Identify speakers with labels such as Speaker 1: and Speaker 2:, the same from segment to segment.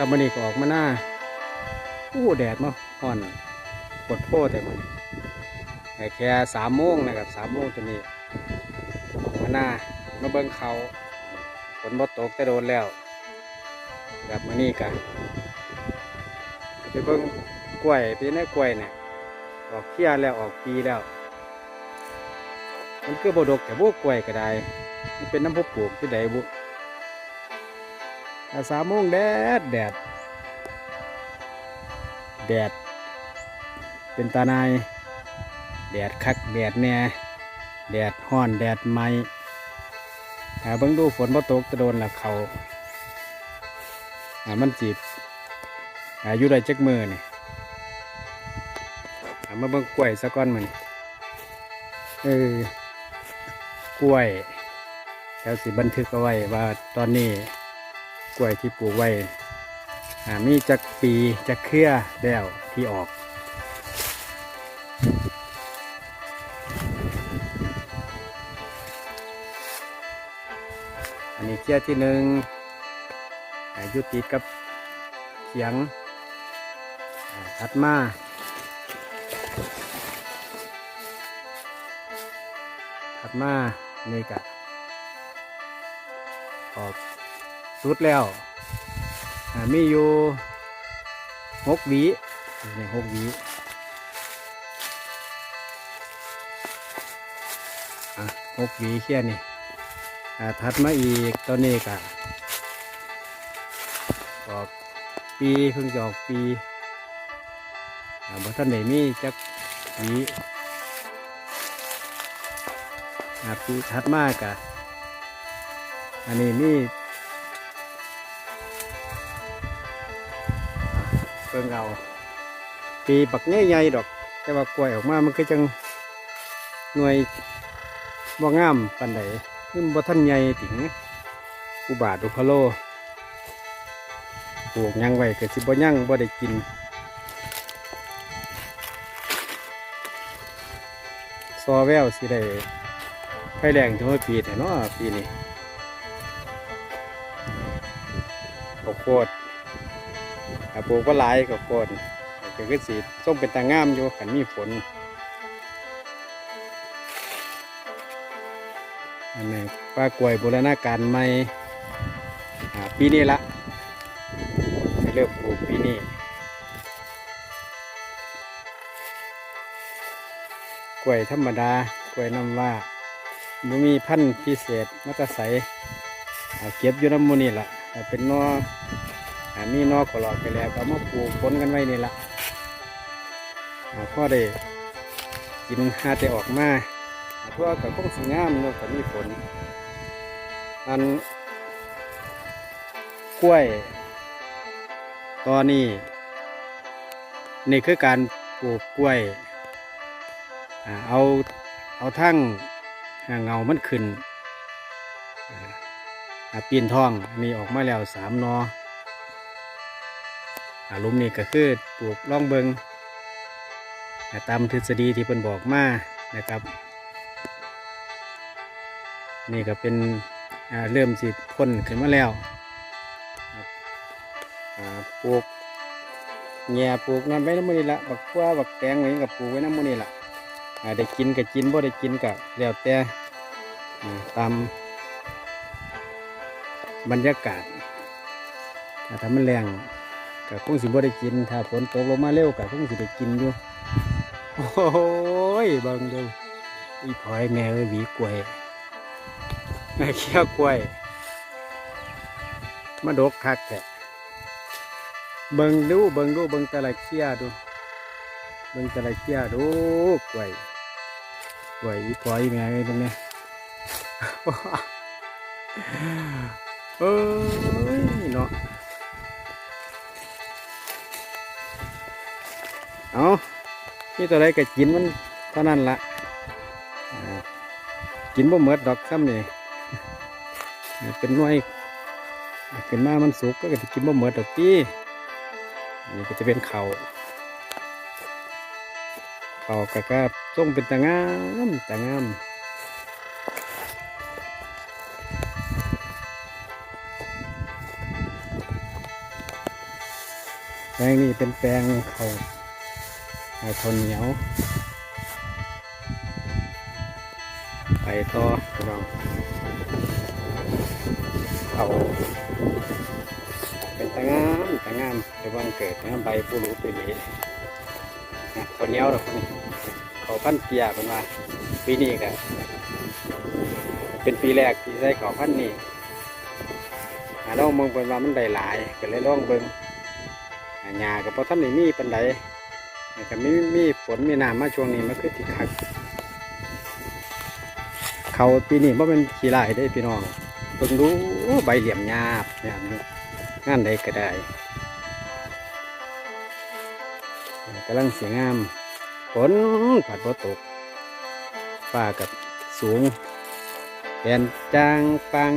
Speaker 1: ครับมันนี่ก็ออกมาหน้าอู้แดดเนาะอ่อนปวดโพแต่มันแต่แค่สามโมงนะครับสามโมงตัวนี้มาหน้ามาเบิ้งเขาฝนบ่ตกแต่โดนแล้วครับมันนี่กันไปเบิ้งกล้วยไปในกล้วยเนี่ยออกเขี้ยแล้วออกปีแล้ว มันคือบดกแต่พวกกล้วยก็ได้มันเป็นน้ำพุปลูกที่ใดบุ อาสามโมงแดดแดด แดด เป็นตาในายแดดคักแดดแน่แดดห้อนแดดไหมหาเบิ่งดูฝนบ่ตกจะโดนละเขาหามันจีบหาอยู่ได้จักมือนี่หามาเบิ่งกล้วยสักก้อนมันเออกล้วยแล้วสิบันทึกเอาไว้ว่าตอนนี้ กล้วยที่ปลูกไว้อ่ามีจักปีจักเครือแล้วที่ออกอันนี้เชือที่หนึ่งอายุติดกับเขียงถัดมาถัดมานี่กะออก สุดแล้วมีอยู่หกวีนี่หกวีหกวีแค่นี้ถัดมาอีกตอนนี้ก็ออกปีเพิ่งจะออกปีอ่าบ่ท่านไหนมีจักวีอาปีถัดมากะอันนี้มี เพิ่งเอา ปีบักใหญ่ๆดอก แต่ว่ากล้วยออกมามันก็จังหน่วยบ่งามปานใดขึ้นบ่ท่านใหญ่ถึงอุบาทอุพะโลปลูกยังไว้ก็สิบ่ยังบ่ได้กินซอแววสิได้ไฟแรงทั้งปีแต่เนาะปีนี้ข้าวโพด ถ้าปลูกก็หลายข้าวโพดก็คือสิส้มเป็นตางามอยู่ขันมีฝนอันนี้ป้ากล้วยบูรณาการใหม่ปีนี้ละเริ่มปลูกปีนี้กล้วยธรรมดากล้วยน้ำว่าบ่มีพันธุ์พิเศษมัตใสเอาเก็บอยู่น้ำมูนี่ละเป็นนอ อ่ามีนอขอหลอดไปแล้วก็มาปลูกผลกันไว้นี่ละอ่าพ่อได้กินหาแต่ออกมาทั่วกับคงสีงามเนาะกับมีฝนอันกล้วย ตอนนี้ นี่คือการปลูกกล้วย เอาเอาทั้งเงามันขึ้นอ่าอ่าปีนท่องมีออกมาแล้วสามนอ อาหลุมนี่ก็คือปลูกล่องเบิงตามทฤษฎีที่เพิ่นบอกมานะครับ นี่ก็เป็นเริ่มสิพ่นขึ้นมาแล้วปลูกแง่ปลูกนั่นไว้น้ำมันนี่ละบักกัวบักแตงไว้กับปลูกไว้น้ำมันนี่ละอ่าได้กินก็กินบ่ได้กินก็แล้วแต่ตามบรรยากาศอ่าถ้ามันแรง ก็คงสิบ่ได้กิน ถ้าฝนตกลงมาเร็วก็คงสิได้กินอยู่ โอ้ยบังดูอีพลอยแม่เอ้ยหวีกล้วยแม่เขี้ยวกล้วยมาดกคักแท้เบิ่งดูเบิ่งดูเบิ่งแต่ละเขี้ยดูเบิ่งแต่ละเขี้ยดูกล้วยกล้วยอีปอยแม่ไอ้เบิ่งเนี่ยเอ้ยเนาะ เอานี่ตัวไรก็กินมันเท่านั้นละกินบ่เหมือดดอกซ้ำนี่เป็นน่วยขึ้นมามันสุกก็จะกินบ่เหมือดดอกตีอันนี้ก็จะเป็นเขาเขากะกะส่งเป็นตางามตางามแปลงนี้เป็นแปลงเขาวเอ่อ ข้าวเหนียว ไปต่อพี่น้องเขาเป็นตะงามตะงามเป็นวันเกิดนะใบปูรูปีนี้นะข้าวเหนียวดอกนี่เขาพันเกียเป็นว่าปีนี้ก็เป็นปีแรกที่ได้เขาพันนี่หาลองเบิ่งเป็นว่ามันได้หลายก็เลยลองเบิ่งหาหญ้ากับพอท่านนี่มีปันได ก็มีมีฝนมีน้ำมาช่วงนี้มันคือติคักเขาปีนี้ว่าเป็นขี้ลายได้พี่น้องเพิ่งรู้ใบเหลี่ยมหยาบหยาบนี่งานใดก็ได้กำลังเสียงามฝนผัดบ่ตกฟ้ากับสูงแดนจางปัง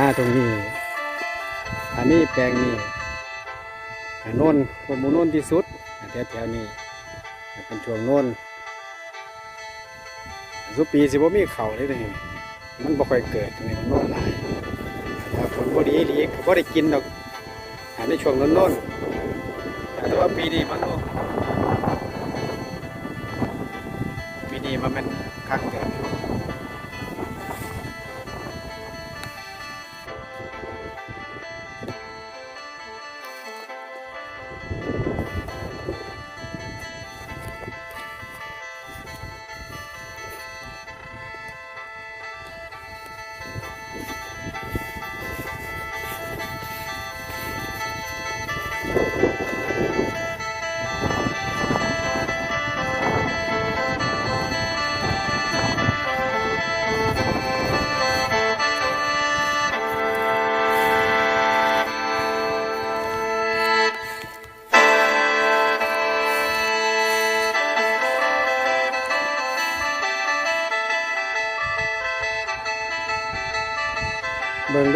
Speaker 1: หน้าตรงนี้อันนี้แปลงนี้อันโน้นคนหมูโน้นที่สุดแถวแถวๆนี้เป็นช่วงโน้นสุปีสิบ่มีเขาเลยตรงนี้มันบ่ค่อยเกิดตรงนี้มันโน้นหลายถ้าฝนบ่ดีหลีก็บ่ได้กินดอกอันในช่วงโน้นโน้นแต่ว่าปีนี้มันบ่นปีนี้มันเป็น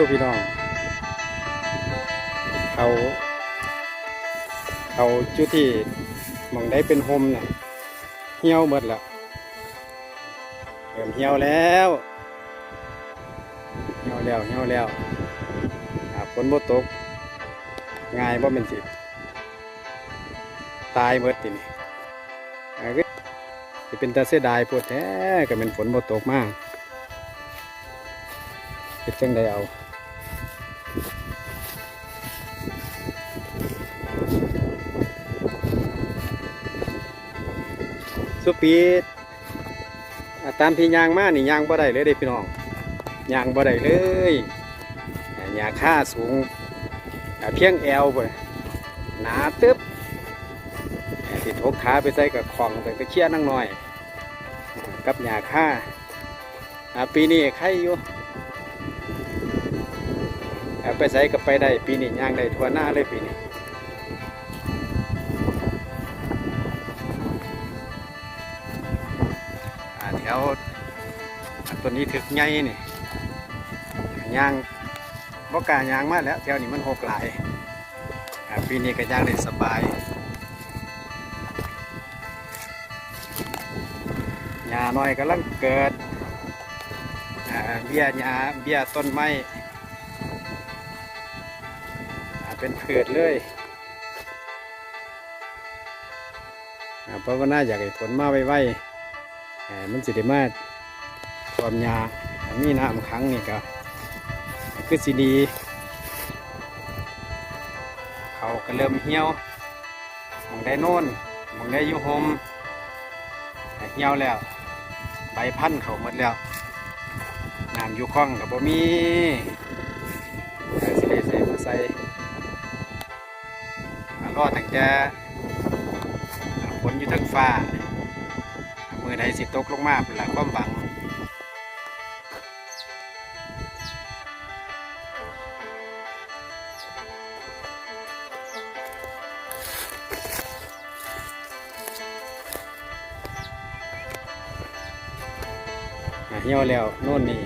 Speaker 1: เบิ่งดูพี่น้อง เขาเขาจุดที่มองได้เป็นโฮมน่ะเหี่ยวหมดล้วเริ่มเหี่ยวแล้วเหี่ยวแล้วเหี่ยวแล้วฝนบ่ตกง่ายบ่เป็นสิตายเบิดทีนี่อ่าก็สิเป็นตาเสียดายปวดแท้ก็เป็นฝนบ่ตกมากเฮ็ดจังได้เอา สุปีดตามที่ยางมานี่ยางบ่ได้เลยเด้พี่น้องยางบ่ได้เลยหญ้าค่าสูงเพียงแอวไปหนาตึ๊บอ่าสิทกขาไปใส่กับของแต่ตะเคียนั่งหน้อย กับหญ้าค่าปีนี้ใครอยู่ไปใส่กับไปได้ปีนี้ยางได้ทั่วหน้าเลยปีนี้ ล้วตัวนี้ถึกใหญ่นี่ย่างบ่กายางมากแล้วแถวนี้มันหกหลายปีนี้ก็ย่างได้สบายหญ้าน้อยกำลังเกิดเบี้ยหญ้าเบี้ยต้นไม้เป็นพืชเลยเพราะว่าน่าอยากให้ฝนมาไวๆ มันสิได้มาความหญ้ามีน้ำขังนี่ก็คือสิดีเขาก็เริ่มเหี่ยวมองได้โน่นมองได้ยุหมเหี่ยวแล้ว ใบพันธุ์เขาหมดแล้วน้ำอยู่คล่องกับบ่มีก็สิได้ใส่มาใส่รอตั้งแต่อ่าฝนอยู่ทั้งฟ้า มือใดสิตกลงมาเป็นละความหวังเหี่ยวแล้วโน่นนี่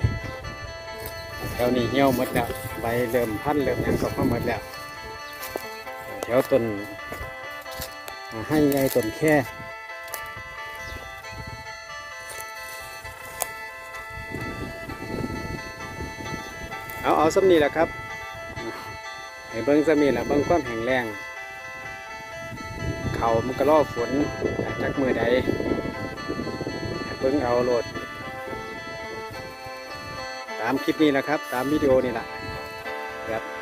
Speaker 1: แถวนี้เหี่ยวหมดแล้วใบเริ่มพันเริ่มยังก็มาหมดแล้วแถวต้นให้ใหญ่ต้นแค่ เอาเอาสำนีแหละครับให้เบิ้งสำนีแหละเบิ้งความแข็งแรง เขามันก็ล่อฝนจากมือใดเบิ้งเอาโหลด ตามคลิปนี้แหละครับ ตามวิดีโอนี่แหละครับ